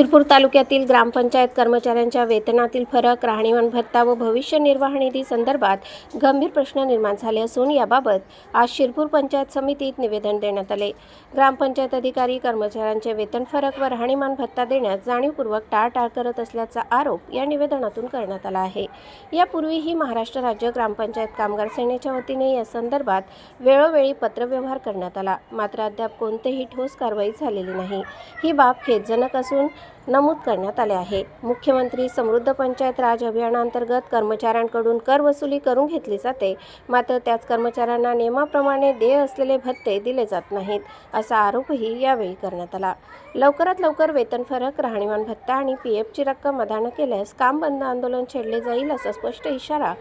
शिरपूर तालुक्यातील ग्रामपंचायत कर्मचाऱ्यांच्या वेतनातील फरक राहणीमान भत्ता व भविष्य निर्वाह निधी संदर्भात गंभीर प्रश्न निर्माण झाले असून याबाबत आज शिरपूर पंचायत समितीत निवेदन देण्यात आले. ग्रामपंचायत अधिकारी कर्मचाऱ्यांचे वेतन फरक व राहणीमान भत्ता देण्यात जाणीवपूर्वक टाळटाळ करत असल्याचा आरोप या निवेदनातून करण्यात आला आहे. यापूर्वीही महाराष्ट्र राज्य ग्रामपंचायत कामगार सेनेच्या वतीने या संदर्भात वेळोवेळी पत्रव्यवहार करण्यात आला. मात्र अद्याप कोणतेही ठोस कारवाई झालेली नाही. ही बाब खेदजनक असून नमूद करण्यात आले आहे. मुख्यमंत्री समृद्ध पंचायत राज अभियानांतर्गत कर्मचाऱ्यांकडून कर वसुली करून घेतली जाते. मात्र त्याच कर्मचाऱ्यांना नियमाप्रमाणे देय असलेले भत्ते दिले जात नाहीत असा आरोपही यावेळी करण्यात आला. लवकरात लवकर वेतन फरक राहणीमान भत्ता आणि पी एफची रक्कम अदा न केल्यास काम बंद आंदोलन छेडले जाईल असा स्पष्ट इशारा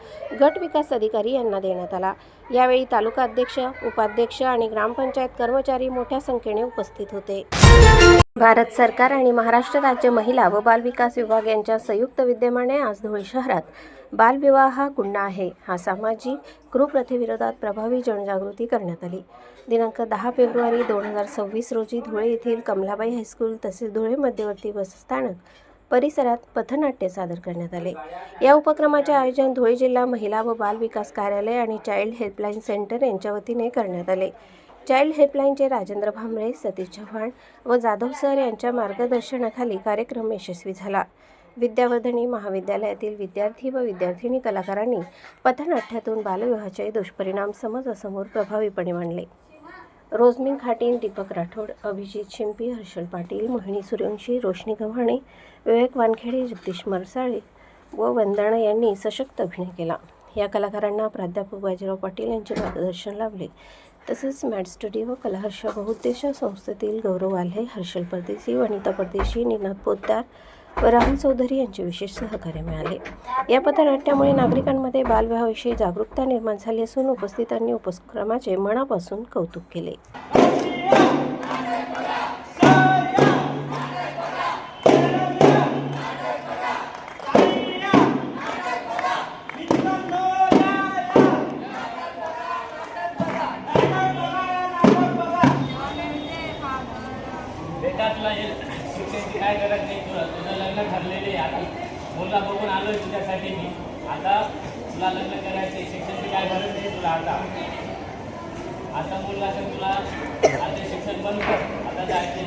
गट विकास अधिकारी यांना देण्यात आला. यावेळी तालुका अध्यक्ष उपाध्यक्ष आणि ग्रामपंचायत कर्मचारी मोठ्या संख्येने उपस्थित होते. भारत सरकार आणि महाराष्ट्र राज्य महिला व बालविकास विभाग यांच्या संयुक्त विद्यमाने आज धुळे शहरात बालविवाह हा गुन्हा आहे. हा सामाजिक कुप्रथेविरोधात प्रभावी जनजागृती करण्यात आली. दिनांक दहा फेब्रुवारी दोन हजार सव्वीस रोजी धुळे येथील कमलाबाई हायस्कूल तसेच धुळे मध्यवर्ती बसस्थानक परिसरात पथनाट्य सादर करण्यात आले. या उपक्रमाचे आयोजन धुळे जिल्हा महिला व बाल विकास कार्यालय आणि चाइल्ड हेल्पलाईन सेंटर यांच्या वतीने करण्यात आले. चाइल्ड हेल्पलाईनचे राजेंद्र भांबळे सतीश चव्हाण व जाधव सर यांच्या मार्गदर्शनाखाली कार्यक्रम यशस्वी झाला. विद्यावर्धनी महाविद्यालयातील विद्यार्थी व विद्यार्थिनी कलाकारांनी पथनाट्यातून बालविवाहाचे दुष्परिणाम समाजासमोर प्रभावीपणे मांडले. रोजमिन खाटीन दीपक राठोड अभिजित शिंपी हर्षल पाटील मोहिनी सूर्यवंशी रोशनी गव्हाणे विवेक वानखेडे जगदीश मरसाळे व वंदना यांनी सशक्त अभिनय केला. या कलाकारांना प्राध्यापक बाजीराव पाटील यांचे मार्गदर्शन लाभले. तसेच स्टडी स्टुडिओ कलाहर्ष बहुउद्देश संस्थेतील गौरव आल्हे हर्षल परदेशी वनिता परदेशी निनाद पोद्दार व राहुल चौधरी यांचे विशेष सहकार्य मिळाले. या पथनाट्यामुळे नागरिकांमध्ये बालविवाहाविषयी जागरूकता निर्माण झाली असून उपस्थितांनी उपक्रमाचे मनापासून कौतुक केले. तुझं लग्न ठरलेले आता मुलगा बघून आलो तुझ्यासाठी मी. आता तुला लग्न करायचे शिक्षणाची काय गरज नाही तुला आता. आता मुलगा तर तुला आता शिक्षण बंद कर. आता जायचे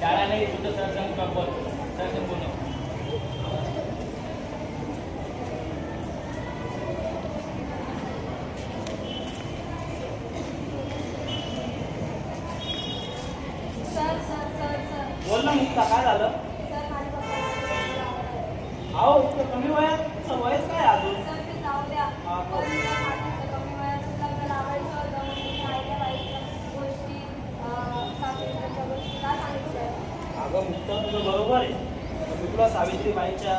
शाळा नाही तुझं सरसंग बघ सरसंग बोल सर सर सर सर काय झालं अहो इतकं कमी वयात? वयच काय अजून. अगं मुक्ता तुझं बरोबर आहे. मी तुला सावित्रीबाईच्या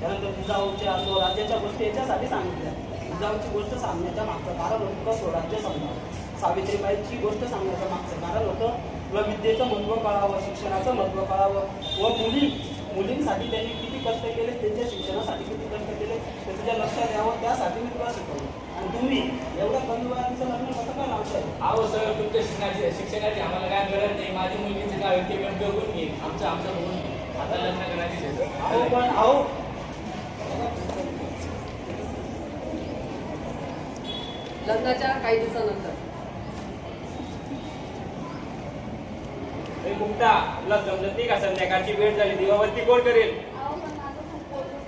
त्यानंतर जिजाऊच्या स्वराज्याच्या गोष्टी याच्यासाठी सांगितल्या. जिजाऊची गोष्ट सांगण्याच्या मागचं कारण होतं स्वराज्य समजा सावित्रीबाईची गोष्ट सांगण्याचं मागचं कारण होतं तुला विद्येचं महत्त्व कळावं शिक्षणाचं महत्त्व कळावं. व मुली मुलींसाठी त्यांनी किती कष्ट केले त्यांच्या शिक्षणासाठी किती कष्ट केले ते तुझ्या लक्षात यावं त्यासाठी मी तुला शिकवलं. आणि तुम्ही एवढ्या कमी वयाचं लग्न कसं काय लावताय अहो सर तुमच्या शिक्षणाची शिक्षणाची आम्हाला काय गरज नाही. माझी मुलगीचं काय होते मी बघून घे. आमचं आमचं बघून आता लग्न करायची अहो पण अहो. लग्नाच्या काही दिवसानंतर. ए मुक्ता. तुला समजत नाही का? संध्याकाळची वेळ झाली दिवावरती कोण करेल.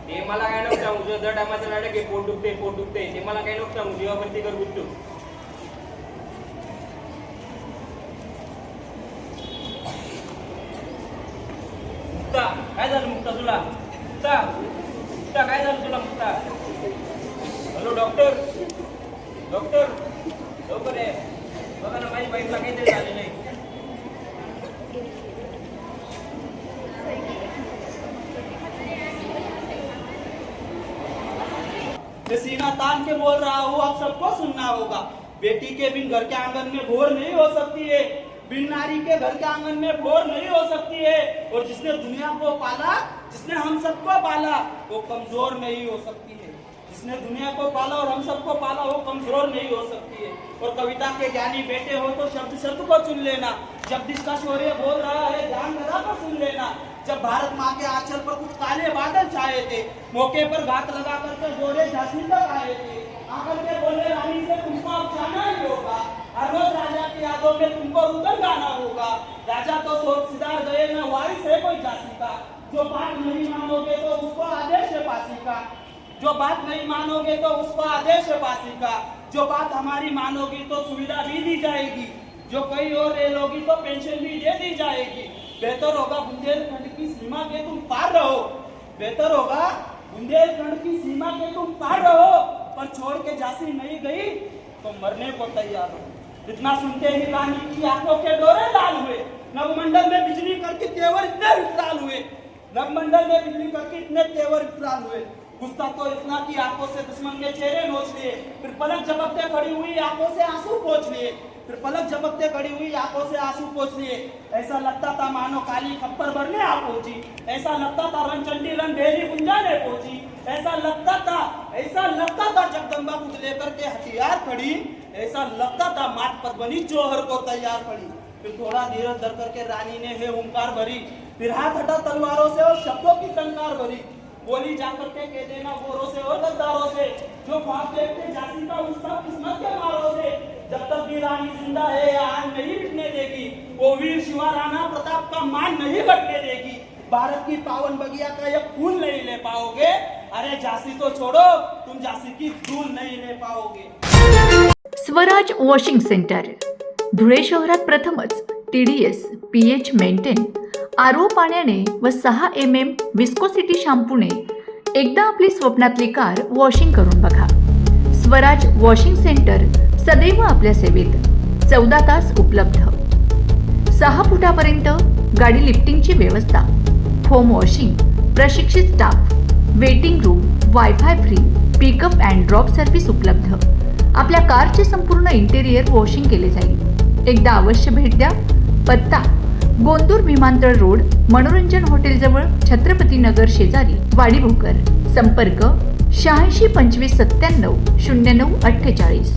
ते मला काय नको सांगू तुझं दर टायमाचं नाटक आहे पोट दुखते पोट दुखते ते मला काय नको सांगू दिवावरती कर गुच्चू मुक्ता काय झालं मुक्ता तुला? मुक्ता मुक्ता काय झालं तुला मुक्ता? Hello doctor? डॉक्टर? लवकर आहे बघा ना माझी बाईकला काहीतरी झालेलं आहे तान के बोल रहा हूँ, आप सबको सुनना होगा। बेटी के बिन घर के आँगन में भोर नहीं हो सकती है। बिन नारी के घर के आँगन में भोर नहीं हो सकती है। और जिसने दुनिया को पाला, जिसने हम सबको पाला, वो कमज़ोर नहीं हो सकती है। जिसने दुनिया को पाला और हम सबको पाला, वो कमज़ोर नहीं हो सकती है। और कविता के ज्ञानी बेटे हो तो शब्द शब्द को चुन लेना। जब का शौर्य बोल रहा है, ध्यान लगा कर सुन लेना। जब भारत माँ के आंचल पर कुछ काले बादल छाए थे, मौके पर घात लगा करके जोड़े झांसी तक आए थे। आकर के बोले, रानी से तुमको अब जाना ही होगा। हर रोज राजा की यादों में तुमको रुदन गाना होगा। राजा तो सोच सिधार गए, न वारिस है कोई झांसी का। जो बात नहीं मानोगे तो उसको आदेश है फांसी का। जो बात नहीं मानोगे तो उसको आदेश है फांसी का। जो बात हमारी मानोगी तो सुविधा भी दी जाएगी। जो कई और रेल होगी तो पेंशन भी दे दी जाएगी। बेहतर होगा बुंदेलखंड की सीमा के तुम पार रहो। बेहतर होगा बुंदेलखंड की सीमा के तुम पार रहो, पर छोड़ के झांसी नहीं गई तो मरने को तैयार हो। इतना सुनते ही रानी की आँखों के डोरे लाल हुए। नवमंडल में बिजली करके तेवर इतने विकराल हुए। नवमंडल में बिजली करके इतने तेवर विकराल हुए। गुस्सा तो इतना की आँखों से दुश्मन के चेहरे नोच लिए। फिर पलक झपकते खड़ी हुई आँखों से आँसू पोछ लिए। फिर पलक झपकते खड़ी हुई आँखों से आँसू पोछ लिए ऐसा लगता था मानो काली खप्पर भरने आ पहुँची। ऐसा लगता था रणचंडी रन भेली गुंजाने पहुँची। ऐसा लगता था, ऐसा लगता था जगदम्बा खुद लेकर के हथियार खड़ी। ऐसा लगता था माट पर बनी जोहर को तैयार खड़ी फिर थोड़ा धीरज धर करके रानी ने हे हुंकार भरी। फिर हाथ हटा तलवारों से और शब्दों की टंकार भरी। बोली जाकर के कह देना गोरों से और गद्दारों से, जो ख्वाब देखते झांसी का उस सब किस्मत के मारों से। जब तक भी रानी जिंदा है आग नहीं मिटने देगी। वो वीर शिवा राणा प्रताप का मान नहीं घटने देगी। भारत की पावन बगिया का ये फूल नहीं ले पाओगे। अरे झांसी तो छोड़ो तुम झांसी की धूल नहीं ले पाओगे। स्वराज वॉशिंग सेंटर धुळे शहरात प्रथमच T D S P H maintain R O पाण्याने व सहा एम एम विस्कोसिटी शॅम्पूने एकदा आपली स्वप्नातली कार वॉशिंग करून बघा. स्वराज वॉशिंग सेंटर सदैव आपल्या सेवेत चौदा तास उपलब्ध. सहा फुटापर्यंत गाडी लिफ्टिंगची व्यवस्था होम वॉशिंग प्रशिक्षित staff waiting room wifi free pickup and drop service उपलब्ध. आपल्या कारचे संपूर्ण इंटेरियर वॉशिंग केले जाईल. एकदा अवश्य भेट द्या. पत्ता गोंदूर विमानतळ रोड मनोरंजन हॉटेलजवळ छत्रपती नगर शेजारी वाडी भोकर संपर्क शहाऐंशी पंचवीस सत्त्याण्णव शून्य नऊ अठ्ठेचाळीस.